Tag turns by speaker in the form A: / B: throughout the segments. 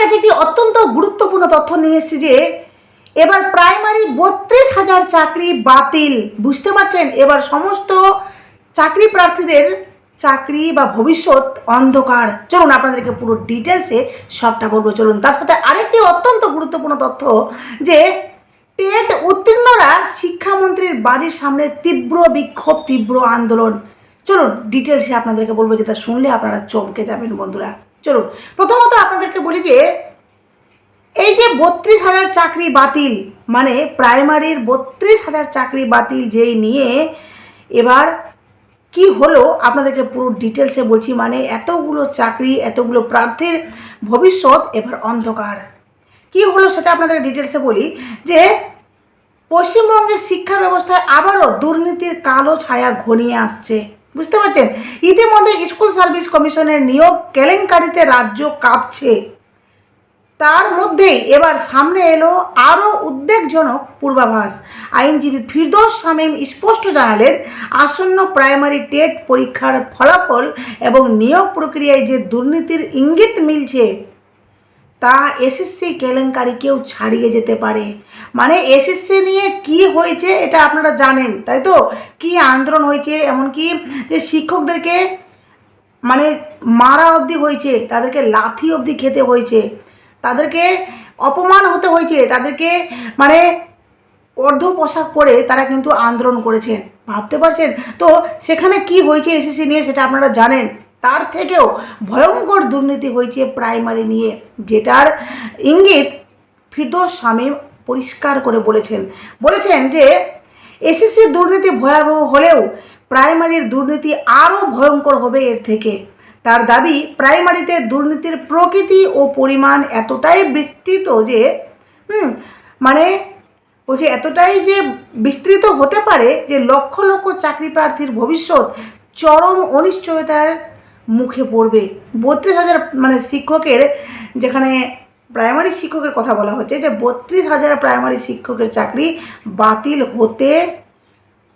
A: কাছে একটি অত্যন্ত গুরুত্বপূর্ণ তথ্য নিয়ে এসেছি যে, এবার প্রাইমারি বত্রিশ হাজার চাকরি বাতিল। বুঝতে পারছেন? এবার সমস্ত চাকরি প্রার্থীদের চাকরি বা ভবিষ্যৎ অন্ধকার। চলুন আপনাদেরকে পুরো ডিটেলসে সবটা বলব। চলুন, তার সাথে আরেকটি অত্যন্ত গুরুত্বপূর্ণ তথ্য যে, টেট উত্তীর্ণরা শিক্ষামন্ত্রীর বাড়ির সামনে তীব্র বিক্ষোভ, তীব্র আন্দোলন। চলুন, ডিটেলসে আপনাদেরকে বলব যেটা শুনলে আপনারা চমকে যাবেন, বন্ধুরা। চলুন, প্রথমত আপনাদেরকে বলি যে, এই যে বত্রিশ হাজার চাকরি বাতিল মানে প্রাইমারির বত্রিশ হাজার চাকরি বাতিল যেই নিয়ে এবার কি হলো, আপনাদেরকে পুরো ডিটেলসে বলছি মানে এতগুলো চাকরি, এতগুলো প্রার্থীর ভবিষ্যৎ এবার অন্ধকার। কি হলো সেটা আপনাদের ডিটেলসে বলি, যে পশ্চিমবঙ্গের শিক্ষা ব্যবস্থায় আবারও দুর্নীতির কালো ছায়া ঘনিয়ে আসছে। বুঝতে পারছেন? ইতিমধ্যে স্কুল সার্ভিস কমিশনের নিয়োগ কেলেঙ্কারিতে রাজ্য কাঁপছে। তার মধ্যেই এবার সামনে এলো আরও উদ্বেগজনক পূর্বাভাস। আইনজীবী ফিরদৌস শামীম স্পষ্ট জানালেন, আসন্ন প্রাইমারি টেট পরীক্ষার ফলাফল এবং নিয়োগ প্রক্রিয়ায় যে দুর্নীতির ইঙ্গিত মিলছে তা এসএসসি কেলেঙ্কারিকেও ছাড়িয়ে যেতে পারে। মানে এসএসসি নিয়ে কি হয়েছে এটা আপনারা জানেন, তাই তো? কি আন্দোলন হয়েছে, এমনকি যে শিক্ষকদেরকে মানে মারা অবধি হয়েছে, তাদেরকে লাথি অবধি খেতে হয়েছে, তাদেরকে অপমান হতে হয়েছে, তাদেরকে মানে অর্ধ পোশাক পরে তারা কিন্তু আন্দোলন করেছেন। ভাবতে পারছেন? তো সেখানে কি হয়েছে এসএসসি নিয়ে সেটা আপনারা জানেন? তার থেকেও ভয়ঙ্কর দুর্নীতি হয়েছে প্রাইমারি নিয়ে, যেটার ইঙ্গিত ফিরদোস শামীম পরিষ্কার করে বলেছেন। বলেছেন যে এসএসসির দুর্নীতি ভয়াবহ হলেও প্রাইমারির দুর্নীতি আরও ভয়ঙ্কর হবে এর থেকে। তার দাবি প্রাইমারিতে দুর্নীতির প্রকৃতি ও পরিমাণ এতটাই বিস্তৃত যে, হুম মানে বলছে এতটাই যে বিস্তৃত হতে পারে যে লক্ষ লক্ষ চাকরি প্রার্থীর ভবিষ্যৎ চরম অনিশ্চয়তার মুখে পড়বে। বত্রিশ হাজার মানে শিক্ষকের যেখানে প্রাইমারি শিক্ষকের কথা বলা হচ্ছে যে বত্রিশ হাজার প্রাইমারি শিক্ষকের চাকরি বাতিল হতে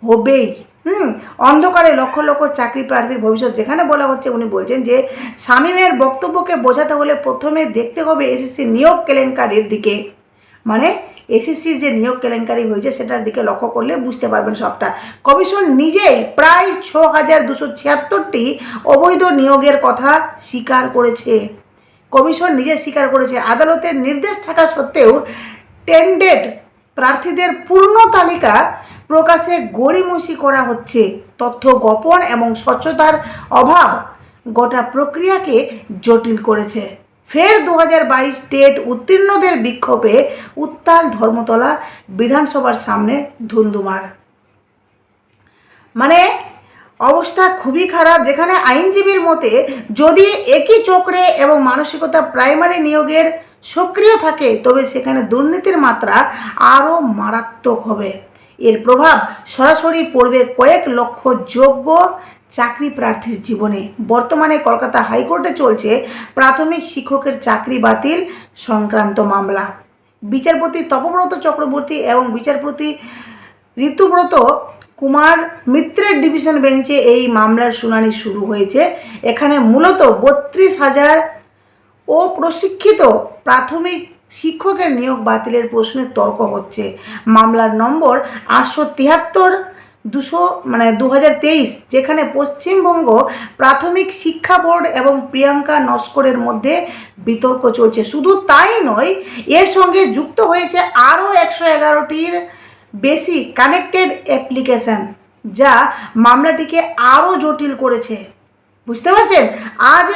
A: হবেই। হুম, অন্ধকারে লক্ষ লক্ষ চাকরি প্রার্থীর ভবিষ্যৎ। যেখানে বলা হচ্ছে উনি বলছেন যে শামীমের বক্তব্যকে বোঝাতে হলে প্রথমে দেখতে হবে এসএসসি নিয়োগ কেলেঙ্কারির দিকে। মানে এসএসসির যে নিয়োগ কেলেঙ্কারি হয়েছে সেটার দিকে লক্ষ্য করলে বুঝতে পারবেন সবটা। কমিশন নিজেই প্রায় ছ হাজার দুশো ছিয়াত্তরটি অবৈধ নিয়োগের কথা স্বীকার করেছে। কমিশন নিজে স্বীকার করেছে। আদালতের নির্দেশ থাকা সত্ত্বেও টেন্ডেড প্রার্থীদের পূর্ণ তালিকা প্রকাশে গড়িমসি করা হচ্ছে। তথ্য গোপন এবং স্বচ্ছতার অভাব গোটা প্রক্রিয়াকে জটিল করেছে। ফের দু হাজার বাইশ টেট উত্তীর্ণদের বিক্ষোভে উত্তাল ধর্মতলা বিধানসভার সামনে ধুন্ধুমার। মানে অবস্থা খুবই খারাপ, যেখানে আইনজীবীর মতে যদি একই চক্রে এবং মানসিকতা প্রাইমারি নিয়োগের সক্রিয় থাকে, তবে সেখানে দুর্নীতির মাত্রা আরও মারাত্মক হবে। এর প্রভাব সরাসরি পড়বে কয়েক লক্ষ যোগ্য চাকরি প্রার্থীর জীবনে। বর্তমানে কলকাতা হাইকোর্টে চলছে প্রাথমিক শিক্ষকের চাকরি বাতিল সংক্রান্ত মামলা। বিচারপতি তপব্রত চক্রবর্তী এবং বিচারপতি ঋতুব্রত কুমার মিত্রের ডিভিশন বেঞ্চে এই মামলার শুনানি শুরু হয়েছে। এখানে মূলত বত্রিশ হাজার ও প্রশিক্ষিত প্রাথমিক শিক্ষকের নিয়োগ বাতিলের প্রশ্নে তর্ক হচ্ছে। মামলার নম্বর আটশো তিয়াত্তর দুশো মানে দু হাজার তেইশ, যেখানে পশ্চিমবঙ্গ প্রাথমিক শিক্ষা বোর্ড এবং প্রিয়াঙ্কা নস্করের মধ্যে বিতর্ক চলছে। শুধু তাই নয়, এর সঙ্গে যুক্ত হয়েছে আরও একশো এগারোটির বেশি কানেক্টেড অ্যাপ্লিকেশন যা মামলাটিকে আরও জটিল করেছে। বুঝতে পারছেন? আজ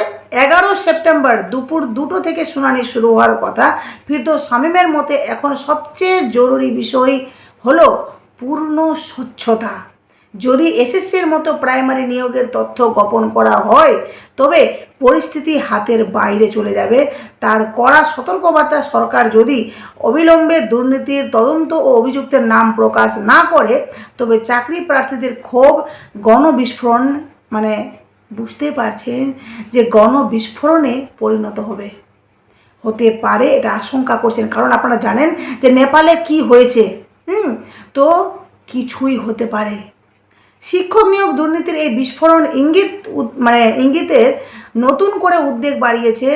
A: এগারো সেপ্টেম্বর দুপুর দুটো থেকে শুনানি শুরু হওয়ার কথা। ফিরদৌস শামীমের মতে এখন সবচেয়ে জরুরি বিষয় হলো পূর্ণ স্বচ্ছতা। যদি এসএসসির মতো প্রাইমারি নিয়োগের তথ্য গোপন করা হয়, তবে পরিস্থিতি হাতের বাইরে চলে যাবে। তার কড়া সতর্কবার্তা সরকার যদি অবিলম্বে দুর্নীতির তদন্ত ও অভিযুক্তের নাম প্রকাশ না করে, তবে চাকরি প্রার্থীদের ক্ষোভ, গণবিস্ফোরণ মানে বুঝতে পারছেন যে গণবিস্ফোরণে পরিণত হবে। হতে পারে এটা আশঙ্কা করছেন। কারণ আপনারা জানেন যে নেপালে কি হয়েছে? হুম? তো কিছুই হতে পারে। শিক্ষক নিয়োগ দুর্নীতির এই বিস্ফোরণ ইঙ্গিত মানে ইঙ্গিতের নতুন করে উদ্বেগ বাড়িয়েছে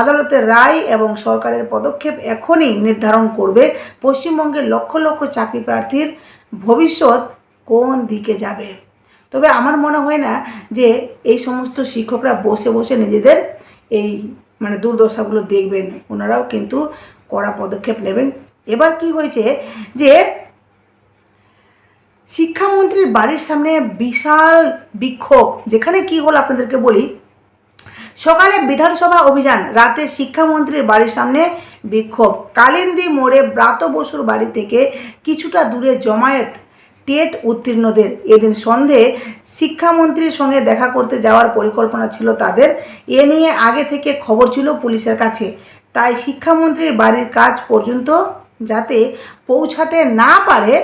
A: আদালতের রায় এবং সরকারের পদক্ষেপ এখনই নির্ধারণ করবে পশ্চিমবঙ্গের লক্ষ লক্ষ চাকরি প্রার্থীর ভবিষ্যৎ কোন দিকে যাবে। তবে আমার মনে হয় না যে এই সমস্ত শিক্ষকরা বসে বসে নিজেদের এই মানে দুর্দশাগুলো দেখবেন। ওনারাও কিন্তু কড়া পদক্ষেপ নেবেন। এবার কি হয়েছে যে শিক্ষামন্ত্রীর বাড়ির সামনে বিশাল বিক্ষোভ। যেখানে কি হলো আপনাদেরকে বলি? সকালে বিধানসভা অভিযান, রাতে শিক্ষামন্ত্রীর বাড়ির সামনে বিক্ষোভ। কালিন্দি মোড়ে ব্রাত বসুর বাড়ি থেকে কিছুটা দূরে জমায়েত, টেট উত্তীর্ণদের। এদিন সন্ধে শিক্ষামন্ত্রীর সঙ্গে দেখা করতে যাওয়ার পরিকল্পনা ছিল তাদের। এ নিয়ে আগে থেকে খবর ছিল পুলিশের কাছে। তাই শিক্ষামন্ত্রীর বাড়ির কাজ পর্যন্ত যাতে পৌঁছাতে না পারে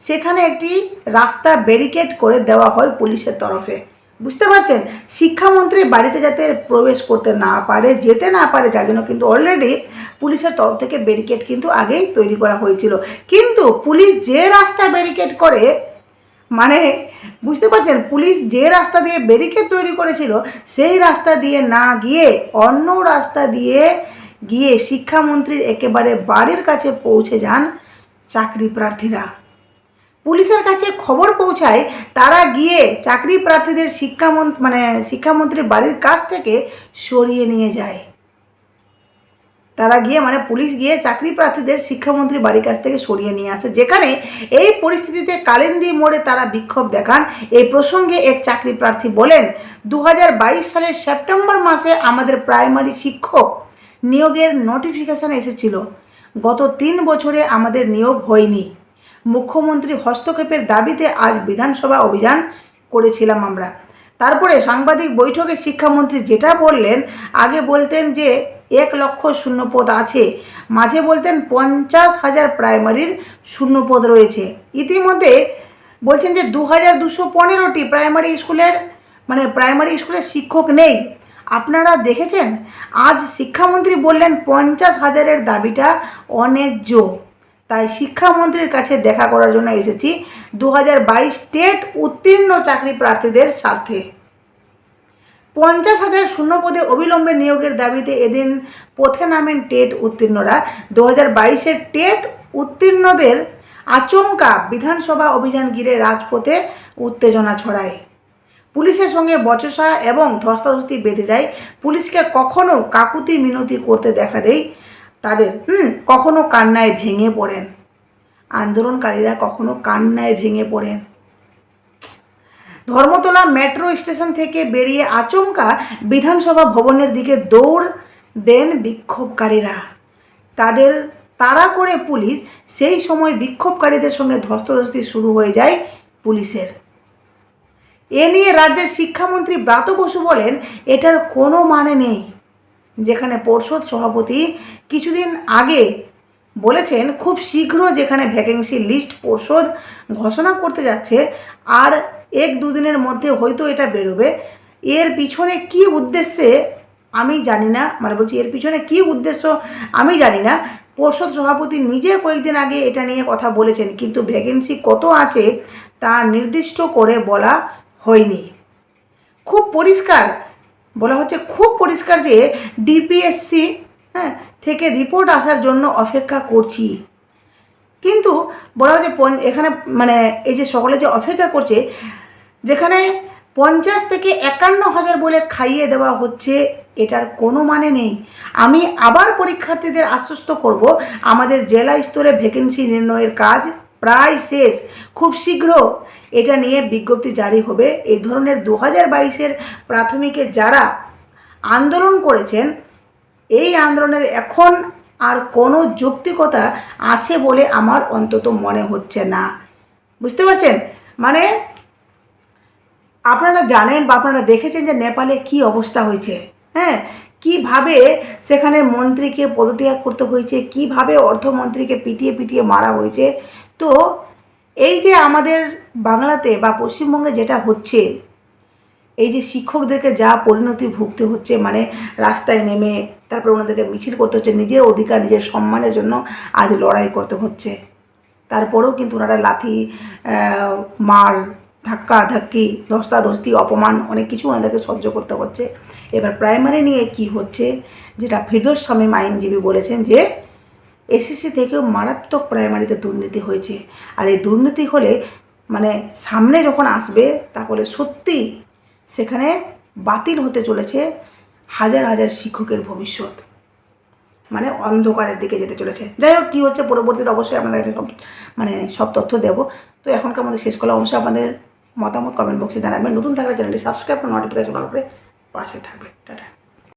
A: সেখানে একটি রাস্তা ব্যারিকেড করে দেওয়া হয় পুলিশের তরফে। বুঝতে পারছেন? শিক্ষামন্ত্রী বাড়িতে যাতে প্রবেশ করতে না পারে, যেতে না পারে যার জন্য কিন্তু অলরেডি পুলিশের তরফ থেকে ব্যারিকেড কিন্তু আগেই তৈরি করা হয়েছিল। কিন্তু পুলিশ যে রাস্তা ব্যারিকেড করে মানে বুঝতে পারছেন? পুলিশ যে রাস্তা দিয়ে ব্যারিকেড তৈরি করেছিল, সেই রাস্তা দিয়ে না গিয়ে, অন্য রাস্তা দিয়ে গিয়ে শিক্ষামন্ত্রীর একেবারে বাড়ির কাছে পৌঁছে যান চাকরি প্রার্থীরা। পুলিশের কাছে খবর পৌঁছায় তারা গিয়ে চাকরি প্রার্থীদের শিক্ষামন্ত্রী মানে শিক্ষামন্ত্রীর বাড়ির কাছ থেকে সরিয়ে নিয়ে যায়। তারা গিয়ে মানে পুলিশ গিয়ে চাকরি প্রার্থীদের শিক্ষামন্ত্রীর বাড়ির কাছ থেকে সরিয়ে নিয়ে আসে। যেখানে এই পরিস্থিতিতে কালেন্দি মোড়ে তারা বিক্ষোভ দেখান। এই প্রসঙ্গে এক চাকরি প্রার্থী বলেন দু হাজার বাইশ সালের সেপ্টেম্বর মাসে আমাদের প্রাইমারি শিক্ষক নিয়োগের নোটিফিকেশান এসেছিল। গত তিন বছরে আমাদের নিয়োগ হয়নি। মুখ্যমন্ত্রী হস্তক্ষেপের দাবিতে আজ বিধানসভা অভিযান করেছিলাম আমরা। তারপরে সাংবাদিক বৈঠকে শিক্ষামন্ত্রী যেটা বললেন, আগে বলতেন যে এক লক্ষ শূন্যপদ আছে, মাঝে বলতেন পঞ্চাশ হাজার প্রাইমারির শূন্যপদ রয়েছে। ইতিমধ্যে বলছেন যে দু হাজার দুশো পনেরোটি প্রাইমারি স্কুলের মানে প্রাইমারি স্কুলের শিক্ষক নেই। আপনারা দেখেছেন? আজ শিক্ষামন্ত্রী বললেন পঞ্চাশ হাজারের দাবিটা অন্যায্য। তাই শিক্ষামন্ত্রীর কাছে দেখা করার জন্য এসেছি। দু হাজার বাইশ টেট উত্তীর্ণ চাকরি প্রার্থীদের স্বার্থে। পঞ্চাশ হাজার শূন্যপদে অবিলম্বে নিয়োগের দাবিতে এদিন পথে নামেন টেট উত্তীর্ণরা। দু হাজার বাইশের টেট উত্তীর্ণদের আচমকা বিধানসভা অভিযান ঘিরে রাজপথে উত্তেজনা ছড়ায়। পুলিশের সঙ্গে বচসা এবং ধস্তাধস্তি বেঁধে যায়। পুলিশকে কখনো কাকুতি মিনতি করতে দেখা দেয়। তাদের, হুম, কখনো কান্নায় ভেঙে পড়েন। আন্দোলনকারীরা কখনো কান্নায় ভেঙে পড়েন। ধর্মতলা মেট্রো স্টেশন থেকে বেরিয়ে আচমকা বিধানসভা ভবনের দিকে দৌড় দেন বিক্ষোভকারীরা। তাদের তাড়া করে পুলিশ, সেই সময় বিক্ষোভকারীদের সঙ্গে ধস্তাধস্তি শুরু হয়ে যায় পুলিশের। এ নিয়ে রাজ্যের শিক্ষামন্ত্রী ব্রাত বসু বলেন, এটার কোনো মানে নেই। যেখানে পর্ষদ সভাপতি কিছুদিন আগে বলেছেন, খুব শীঘ্র যেখানে ভ্যাকেন্সি লিস্ট পর্ষদ ঘোষণা করতে যাচ্ছে, আর এক দুদিনের মধ্যে হয়তো এটা বেরোবে। এর পিছনে কি উদ্দেশ্যে আমি জানি না মানে বলছি এর পিছনে কি উদ্দেশ্য আমি জানি না। পর্ষদ সভাপতি নিজে কয়েকদিন আগে এটা নিয়ে কথা বলেছেন, কিন্তু ভ্যাকেন্সি কত আছে তা নির্দিষ্ট করে বলা হয়নি। খুব পরিষ্কার বলা হচ্ছে খুব পরিষ্কার যে ডিপিএসসি হ্যাঁ থেকে রিপোর্ট আসার জন্য অপেক্ষা করছি। কিন্তু বলা হচ্ছে এখানে মানে এই যে সকলে যে অপেক্ষা করছে, যেখানে পঞ্চাশ থেকে একান্ন হাজার বলে খাইয়ে দেওয়া হচ্ছে, এটার কোনো মানে নেই। আমি আবার পরীক্ষার্থীদের আশ্বস্ত করব, আমাদের জেলা স্তরে ভ্যাকেন্সি নির্ণয়ের কাজ প্রায় শেষ খুব শীঘ্র এটা নিয়ে বিজ্ঞপ্তি জারি হবে। এই ধরনের দু হাজার বাইশের প্রাথমিকে যারা আন্দোলন করেছেন, এই আন্দোলনের এখন আর কোনো যৌক্তিকতা আছে বলে আমার অন্তত মনে হচ্ছে না। বুঝতে পারছেন? মানে আপনারা জানেন বা আপনারা দেখেছেন যে নেপালে কি অবস্থা হয়েছে। হ্যাঁ কীভাবে সেখানে মন্ত্রীকে পদত্যাগ করতে হয়েছে, কীভাবে অর্থমন্ত্রীকে পিটিয়ে পিটিয়ে মারা হয়েছে তো এই যে আমাদের বাংলাতে বা পশ্চিমবঙ্গে যেটা হচ্ছে, এই যে শিক্ষকদেরকে যা পরিণতি ভুগতে হচ্ছে মানে রাস্তায় নেমে তারপর ওনাদেরকে মিছিল করতে হচ্ছে, নিজের অধিকার, নিজের সম্মানের জন্য আজ লড়াই করতে হচ্ছে। তারপরেও কিন্তু ওনারা লাথি মার, ধাক্কা, ধাক্কি ধস্তাধস্তি অপমান, অনেক কিছু ওনাদেরকে সহ্য করতে হচ্ছে। এবার প্রাইমারি নিয়ে কি হচ্ছে, যেটা ফিরদোস স্বামী আইনজীবী বলেছেন যে এসএসসি থেকেও মারাত্মক প্রাইমারিতে দুর্নীতি হয়েছে। আর এই দুর্নীতি হলে মানে সামনে যখন আসবে, তাহলে সত্যি সেখানে বাতিল হতে চলেছে হাজার হাজার শিক্ষকের ভবিষ্যৎ। মানে অন্ধকারের দিকে যেতে চলেছে। যাই হোক, কী হচ্ছে পরবর্তীতে অবশ্যই আপনাদের সব মানে সব তথ্য দেবো। তো এখনকার মধ্যে শেষ করলে অবশ্যই আপনাদের মতামত কমেন্ট বক্সে জানাবেন। নতুন থাকলে চ্যানেলটি সাবস্ক্রাইব করে নোটিফিকেশন করে পাশে থাকবে টাটা।